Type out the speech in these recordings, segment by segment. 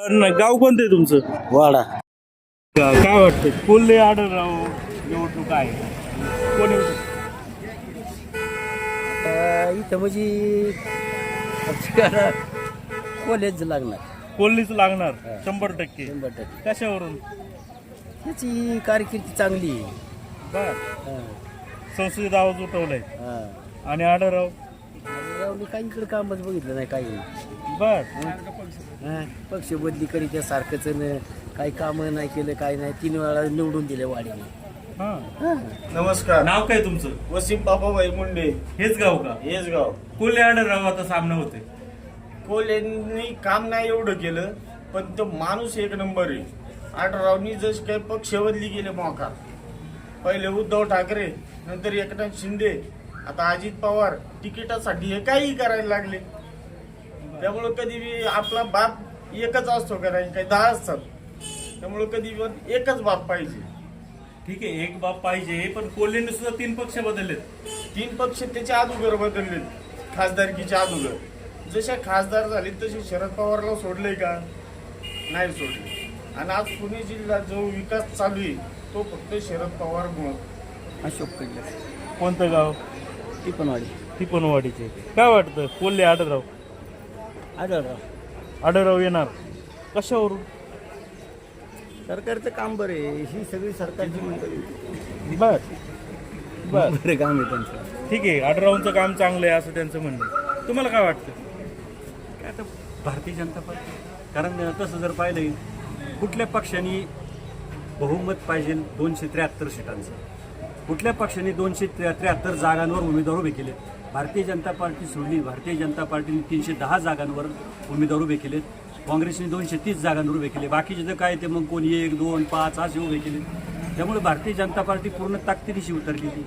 गाव कोणतं आहे तुमचं? वाडा. का- काय वाटतं कोल्हे आढळराव निवडणूक आहे. कोणी इथं म्हणजे कॉलेज लागणार. कोल्हेच लागणार शंभर टक्के. शंभर टक्के. कशावरून? त्याची कारकिर्दी चांगली आहे. बर. संसदेत आवाज उठवलाय. हां. आणि आढळराव? रावने काही इकडे कामच बघितलं नाही काही? बर. हां, पक्ष बदली करीत त्या सारखंच न काही कामं नाही केलं काही नाही. तीन वेळा निवडून दिले वाडीने हा. हां. नमस्कार. नाव काय तुमचं? वसीम बाबाभाई मुंडे. हेच गाव का? हेच गाव. कोल्हे आढळराव आता सामने होते. कोल्यांनी काम नाही एवढं केलं पण तो माणूस एक नंबर आहे. आठरावनी जस काही पक्ष बदली गेले मोका. पहिले उद्धव ठाकरे नंतर एकनाथ शिंदे आता अजित पवार तिकिटासाठी हे काही करायला लागले. त्यामुळं कधी बी आपला बाप एकच असतो का नाही? काही दहा असतात. त्यामुळं कधी पण एकच बाप पाहिजे. ठीक आहे एक बाप पाहिजे पण कोल्हेने सुद्धा तीन पक्ष बदललेत. तीन पक्ष त्याच्या अगोदर बदलले खासदारकीच्या अगोदर. जसे खासदार झाले तसे शरद पवारला सोडले का? नाही सोडले. आणि आज पुणे जिल्हा जो विकास चालू आहे तो फक्त शरद पवार अशोक कडलं कोणतं गाव? टिपणवाडी टिपणवाडीचे काय वाटतं? कोल्हे आढळराव. आढळराव. आढळराव येणार. कशावरून? सरकारचं काम बरं आहे. ही सगळी सरकारची मंडळी. बर. बर. बरं काम आहे त्यांचं. ठीक आहे. आढळरावांचं काम चांगलं आहे असं त्यांचं म्हणणं आहे. तुम्हाला काय वाटतं? काय आता भारतीय जनता पार्टी. कारण तसं जर पाहिलं कुठल्या पक्षाने बहुमत पाहिजे दोनशे त्र्याहत्तर सीटांचं. कुठल्या पक्षाने दोनशे त्र्याहत्तर जागांवर उमेदवार उभे केले? भारतीय जनता पार्टी सोडली. भारतीय जनता पार्टीने तीनशे दहा जागांवर उमेदवार उभे केलेत काँग्रेसने दोनशे तीस जागांवर उभे केले. बाकीचे जे काय ते मग कोणी एक दोन पाच असे उभे केले. त्यामुळे भारतीय जनता पार्टी पूर्ण ताकदीनिशी उतरलेली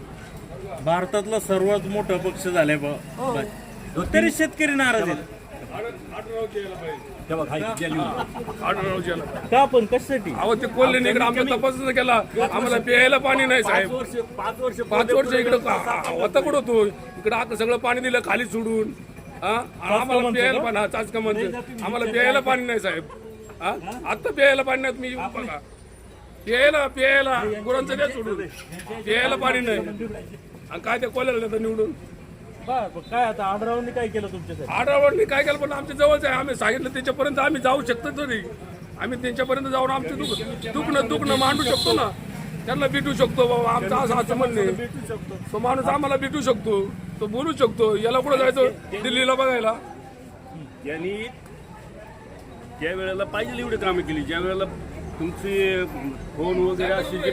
भारतातला सर्वात मोठा पक्ष झालाय बा. हो. बा. तरी शेतकरी नाराज आहेत. का पण कशासाठी? अहो ते कोल्हे इकडे आमचा तपास नाही केला. आम्हाला प्यायला पाणी नाही पाच साहेब पाच वर्ष पाच वर्ष इकडे होता कुठं होतो इकडे आता सगळं पाणी दिलं खाली सोडून. हा? आम्हाला प्यायला पाणी हा चाचका म्हणते. आम्हाला प्यायला पाणी नाही साहेब. हा? आता प्यायला पाणी नाही तुम्ही बघा. प्यायला प्यायला. गुरांचं द्या सोडून. प्यायला पाणी नाही. आणि काय ते कोल्याला देतं निवडून? बर काय आता आढळरावांनी काय केलं तुमच्यासाठी? आढावांनी काय केलं पण आमच्या जवळच आहे. आम्ही सांगितलं त्याच्यापर्यंत आम्ही जाऊ शकतो तरी. आम्ही त्यांच्यापर्यंत जाऊन आमचं दुख दुखणं दुखणं मांडू शकतो ना. त्यांना भेटू शकतो बाबा. आमचं असं असं म्हणणे तो माणूस आम्हाला भेटू शकतो. तो बोलू शकतो. याला कुठं जायचं? दिल्लीला बघायला. यांनी ज्या वेळेला पाहिजे एवढी कामं केली. ज्या वेळेला तुमची फोन वगैरे अशी जे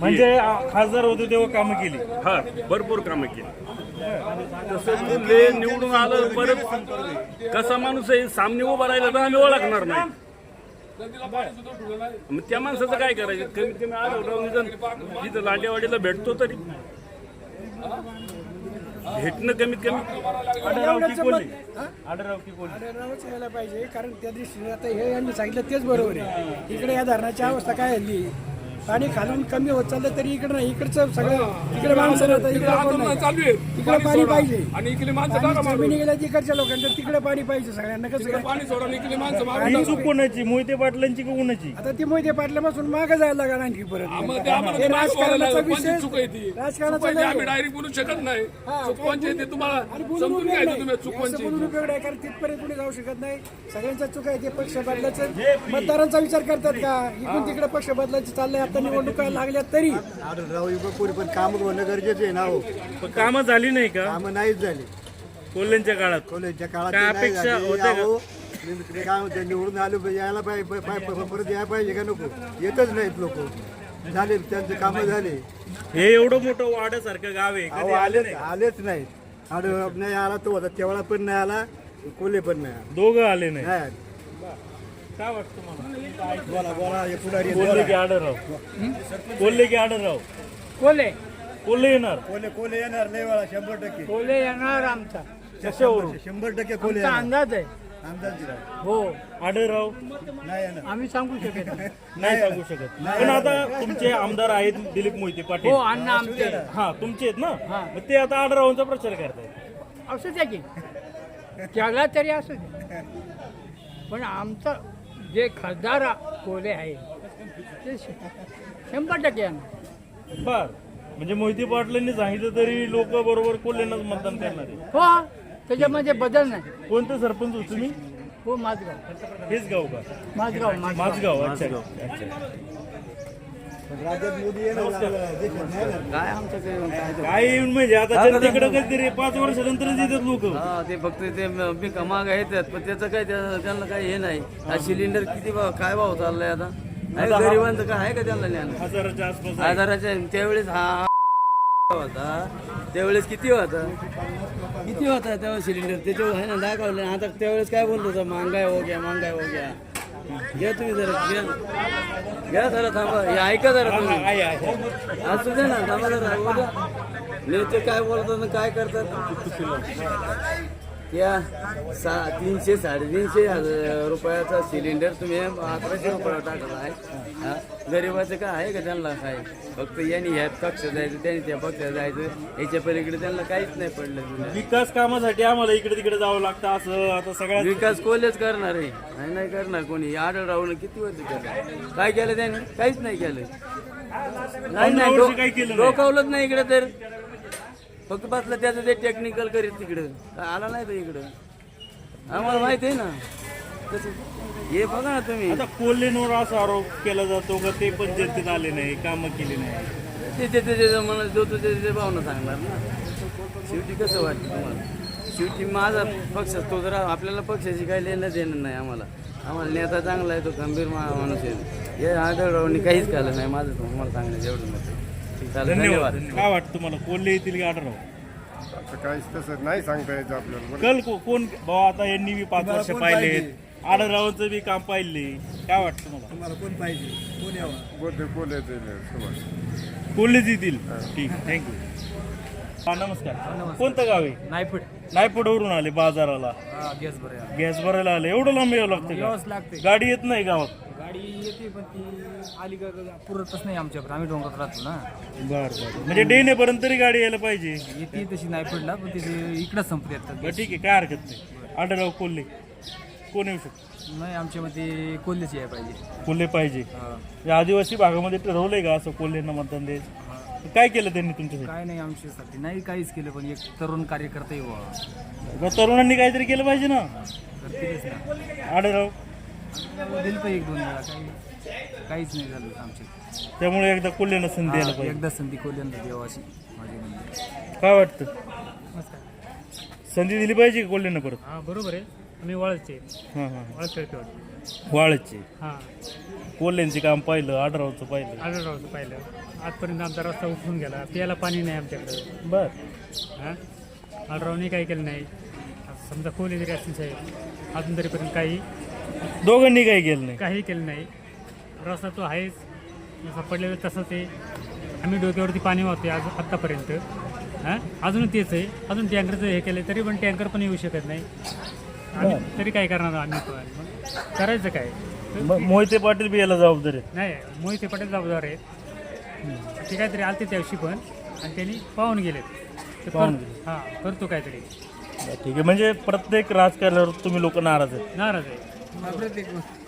म्हणजे आ, खासदार होते तेव्हा कामं केली. हा भरपूर कामं केली. तसं बोलले निवडून आलं परत कसा माणूस आहे सामने उभा राहिला तर आम्ही ओळखणार नाही. मग त्या माणसाचं काय करायचं? कमीत कमी आलं निदान जिथं लाटेवाडीला भेटतो तरी. भेटणं कमीत कमी. आढळराव की कोल्हे? आढळराव की कोल्हे? आढळरावच यायला पाहिजे कारण त्या दृष्टीने आता हे यांनी सांगितलं तेच बरोबर आहे. इकडे या धरणाची अवस्था काय हल्ली पाणी खालून कमी होत चाललं तरी इकडे नाही इकडचं सगळं इकडे माणसं राहतात इकडे कोण आंदोलन नाही. चालू आहे. इकडे पाणी पाहिजे. आणि इकडे माणसं आणि टाका मारून. जमिनी गेल्या तिकडच्या लोकांना तिकडे पाणी पाहिजे सगळ्यांना कसं काय? पाणी सोडा आणि इकडे माणसं चूक कोणाची? मोहिते पाटलांची का कोणाची आता ती मोहिते पाटल्यापासून मागे जायला लागला आणखी परत. आम्हाला ते हे राजकारणाचा लागलं. कोणती विषय चूक आहे ती? राजकारणाचा चूक आहे ती. नाही. आम्ही डायरेक्ट बोलू शकत नाही. चूक कोणची आहे ते तुम्हाला आणि बोलून समजून उपयोग घ्यायचं नाही. तुम्ही चूक कोणची असं आहे बोलून ती. उपयोग नाही कारण तिथपर्यंत कुणी जाऊ शकत नाही. सगळ्यांचा चुक आहे ते पक्ष बदलायचं. मतदारांचा विचार करतात का? इकडून तिकडे पक्ष बदलायचं चाललंय आता. निवडणुका लागल्या तरी. युगपुरी पण काम होणं गरजेचं आहे ना हो. पण कामं झाली नाही का? कामं नाहीच झाली. कोल्ह्यांच्या काळात. कॉलेजच्या काळात काय ते नाही अपेक्षा झाली. होत्या का? अहो, ते काय म्हणते निवडून आलो पाहिजे, यायला पाहिजे प- प- प- परत यायला पाहिजे का नको? येतच नाहीत लोक. झाले त्यांचे कामं झाले. हे एवढं मोठं वाड्यासारखं गाव आहे. अहो कधी आले आलेच नाही? आलेच नाहीत. आढळराव नाही आला तो होता तेवढा पण नाही आला कोल्हे पण नाही आला. दोघं आले नाही. नाही काय वाटतं मला बोला बोला पुढारी कोल्हे की आढळराव. कोल्हे की आढळराव. कोले कोल्हे येणार. कोल्हे कोल्हे येणार नाही वेळा शंभर टक्के. कोले येणार आमचा. कशावरून शंभर टक्के कोल्हे येणार. अंदाज आहे. अंदाज दिला हो. आढळराव. नाही येणार. आम्ही सांगू शकत नाही. नाही सांगू शकत. पण आता तुमचे आमदार आहेत दिलीप मोहिते पाटील. हो अण्णा आमचे. हा तुमचे आहेत ना? मग ते आता आढळरावांचा प्रचार करतायत. असू द्या की. जगला तरी असू दे पण आमचा जे खासदार कोले आहे ते शंभर टक्के बर. म्हणजे मोहिते पाटलांनी सांगितलं तरी लोक बरोबर कोल्हेंनाच मतदान करणार आहे हो त्याच्यामध्ये बदल नाही. कोणतं सरपंच हो तुम्ही? हो माझगाव हेच गाव का? माझगाव माझगाव माझगाव अच्छा. अच्छा. काय आमच्याकडे काय काय येऊन म्हणजे आता जनतेकडे कधीतरी पाच वर्षानंतरच येतात लोक. हा ते फक्त ते मी कमाग आहेत पण त्याचं काय त्या- त्यांना काही हे नाही. हा सिलेंडर किती भाव काय भाव चाललाय आता? आहे का गरिबांचं काय आहे का त्यांना ज्ञान? हजाराच्या आसपास त्यावेळेस हा होता. त्यावेळेस किती होता? किती होता तेव्हा सिलेंडर त्याच्यावर आहे ना दाखवलं आता त्यावेळेस काय बोलतो होता? महागाई हो गया महागाई हो गया घ्या तुम्ही जरा घ्या. घ्या जरा थांबा. हे ऐका जरा तुम्ही. असू दे ना थांबा जरा नेते काय बोलतात आणि काय करतात? त्या सा तीनशे साडेतीनशे हजार रुपयाचा सिलेंडर तुम्ही अकराशे रुपयाला टाकला आहे? गरिबाचं काय आहे का त्यांना काय फक्त यांनी ह्या पक्ष जायचं त्यांनी त्या पक्षात जायचं. याच्या पलीकडे त्यांना काहीच नाही पडलं. विकास कामासाठी आम्हाला इकडे तिकडे जावं लागतं असं आता सगळ्या विकास कोलेच करणार आहे? नाही नाही करणार कोणी. आढळ राहून किती वर्ष केलं काय केलं त्याने? काहीच नाही केलं. नाही नाही. डोकावलंच नाही इकडे तर. फक्त बसलं त्याचं ते टेक्निकल करीत तिकडं. आला नाही तर इकडं. आम्हाला माहीत आहे ना. तसं हे बघा ना तुम्ही. आता कोल्हेंवर असा आरोप केला जातो का ते पण जनतेत आले नाही कामं केली नाही. ते ते त्याच्या मनात जो तो त्याच्या भावना सांगणार ना. शेवटी कसं वाटतं तुम्हाला? शेवटी माझा पक्ष तो जरा आपल्याला पक्षाची काही लेणं देणं नाही आम्हाला. आम्हाला नेता चांगला आहे तो गंभीर मा- माणूस आहे. हे आढळरावनी काहीच केलं नाही माझं तुम्हाला सांगण्याचं एवढं मत आहे. धन्यवाद. काय वाटतं तुम्हाला? कोल्हे येतील का आढळराव? आता काहीच तसं नाही सांगता यायचं आपल्याला कल को- कोण भाऊ आता यांनी बी पाच वर्ष पाहिलेत आढळरावांचं बी काम पाहिले. काय वाटतं तुम्हाला? तुम्हाला कोण पाहिजे? कोण यावं? बोलते सुभाष कोल्हेच येतील? ठीक थँक्यू हा नमस्कार. कोणतं गाव आहे? नायपट नायपडवरून आले बाजाराला. गॅस बरं गॅस भरायला आले. एवढं लांब यावं लागतं का? लागते गाडी येत नाही गावात. गाडी येते पण ती आली का पुरतच नाही आमच्याकडे. आम्ही डोंगरात राहतो ना. बर बर. म्हणजे डेनेपर्यंत तरी गाडी यायला पाहिजे. येते तशी नाही पडला पण तिथे इकडंच संपत येतात बरं, ठीक आहे काय हरकत नाही. आढळराव कोल्हे. कोण येऊ शकतो? नाही आमच्या मध्ये कोल्हेच यायला पाहिजे. कोल्हे पाहिजे. या आदिवासी भागामध्ये ठरवलंय का असं कोल्हेंना मतदान द्यायचं? काय केलं त्यांनी तुमच्यासाठी? काय नाही आमच्यासाठी. नाही काहीच केलं पण एक तरुण कार्यकर्ता येऊ तरुणांनी काहीतरी केलं पाहिजे ना? करतीलच ना. आढळराव दिलं पण एक दोन वेळा काही काहीच नाही झालं आमच्या त्यामुळे एकदा कोल्हेंना संधी द्यायला पाहिजे. एकदा संधी कोल्ह्यांना देवा अशी माझी विनंती. काय वाटतं? संधी दिली पाहिजे का कोल्हेंना परत? हा बरोबर आहे. आम्ही वाळचे. हां हां वाळच खेळतो वाळचे. हां. कोल्ह्यांचे काम पाहिलं आढळरावचं पाहिलं. आढळरावचं पाहिलं. आजपर्यंत आमचा रस्ता उठून गेला. प्यायला पाणी नाही आमच्याकडे. बर. हां? आढळरावने काही केलं नाही. समजा खोली जरी असतील साहेब अजून तरीपर्यंत काही दोघांनी काही केलं नाही. काही केलं नाही. रस्ता तो आहेच. जसा पडलेलं तसंच आहे. आम्ही डोक्यावरती पाणी वाहतोय आज आत्तापर्यंत. हां? अजून तेच आहे. अजून टँकरचं हे केलं तरी पण टँकर पण येऊ शकत नाही. आम्ही तरी काय करणार आम्ही पण? मग करायचं काय? मग मोहिते पाटील बी याला जबाबदार आहेत नाही मोहिते पाटील जबाबदार आहेत ते काहीतरी आलते त्या दिवशी पण. आणि त्यांनी पाहून गेलेत. ते पाहून कर- हां करतो काहीतरी. ठीक आहे. म्हणजे प्रत्येक राजकारणावर तुम्ही लोक नाराज आहेत. नाराज आहे प्रत्येक